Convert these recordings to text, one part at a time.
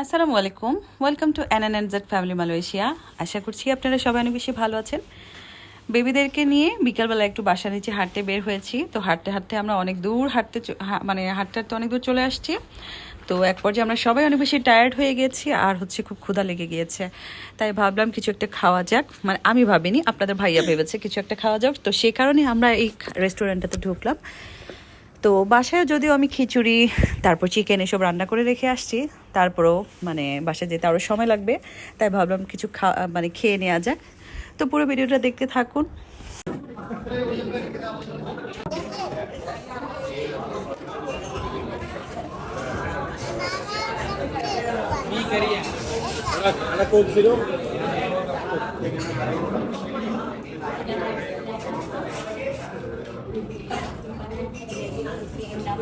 আসসালামু আলাইকুম। Welcome to N N Z family Malaysia আশা করছি আপনারা সবাই অনেক বেশি ভালো আছেন। বেবিদেরকে নিয়ে বিকালবেলা একটু বাসা নিচে হাঁটতে বের হয়েছি। তো হাঁটতে হাঁটতে আমরা অনেক দূর হাঁটতে মানে হাঁটতে হাঁটতে অনেক দূর চলে আসছি। তো এক পর্যায়ে আমরা সবাই অনেক বেশি টায়ার্ড হয়ে গেছি আর হচ্ছে খুব ক্ষুধা লেগে গিয়েছে। তাই ভাবলাম কিছু একটা খাওয়া যাক। মানে আমি ভাবিনি, আপনাদের ভাইয়া ভেবেছে কিছু একটা খাওয়া যাক। তো সেই কারণে আমরা এই রেস্টুরেন্টটাতে ঢুকলাম। তো বাসায় যদিও আমি খিচুড়ি, তারপর চিকেন এসব রান্না করে রেখে আসছি, তারপরেও মানে বাসায় যেতে আরও সময় লাগবে, তাই ভাবলাম কিছু খা মানে খেয়ে নেওয়া যাক। তো পুরো ভিডিওটা দেখতে থাকুন। Ada Bai,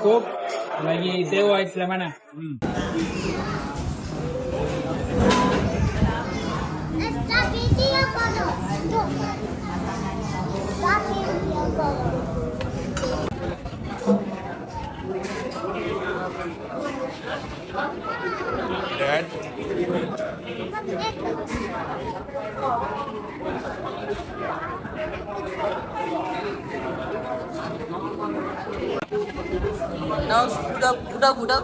kop, lagi Dewa Islam mana? Hmm. Dad? করো Stop video করো Dad. উডাও উডাও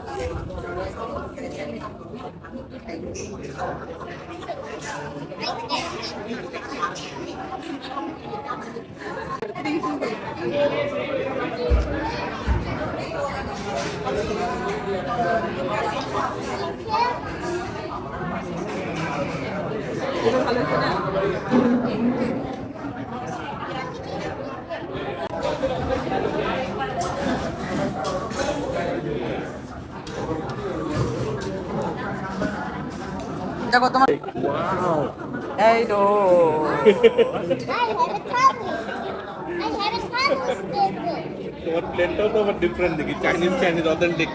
দেখো তোমার এই তো I have a tablet I have a তোমার প্লেনটাও তো আবার ডিফারেন্ট দেখি চাইনিজ চাইনিজ অথেন্টিক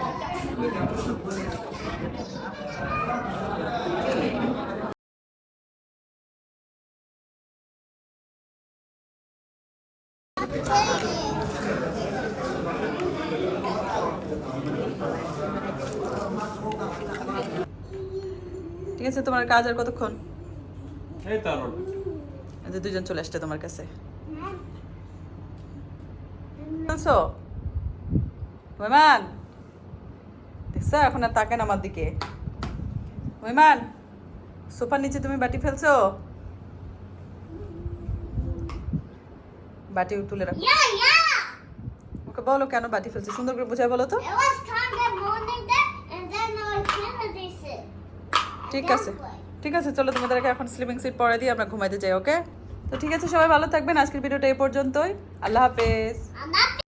ঠিক আছে তোমার কাজ আর কতক্ষণ? এই তো আরও এই যে দুজন চলে আসছে তোমার কাছে। শুনছো ওইমান দেখছ? এখন আর তাকেন আমার দিকে। ওইমান সোফার নিচে তুমি বাটি ফেলছো? বাটি তুলে রাখো। ওকে বলো কেন বাটি ফেলছো? সুন্দর করে বুঝাই বলো তো। ঠিক আছে। ঠিক আছে, চলো তোমাদেরকে এখন স্লিপিং সিট পরে দিয়ে আমরা ঘুমাইতে যাই ওকে তো ঠিক আছে, সবাই ভালো থাকবেন। আজকের ভিডিওটা এই পর্যন্তই। আল্লাহ হাফেজ।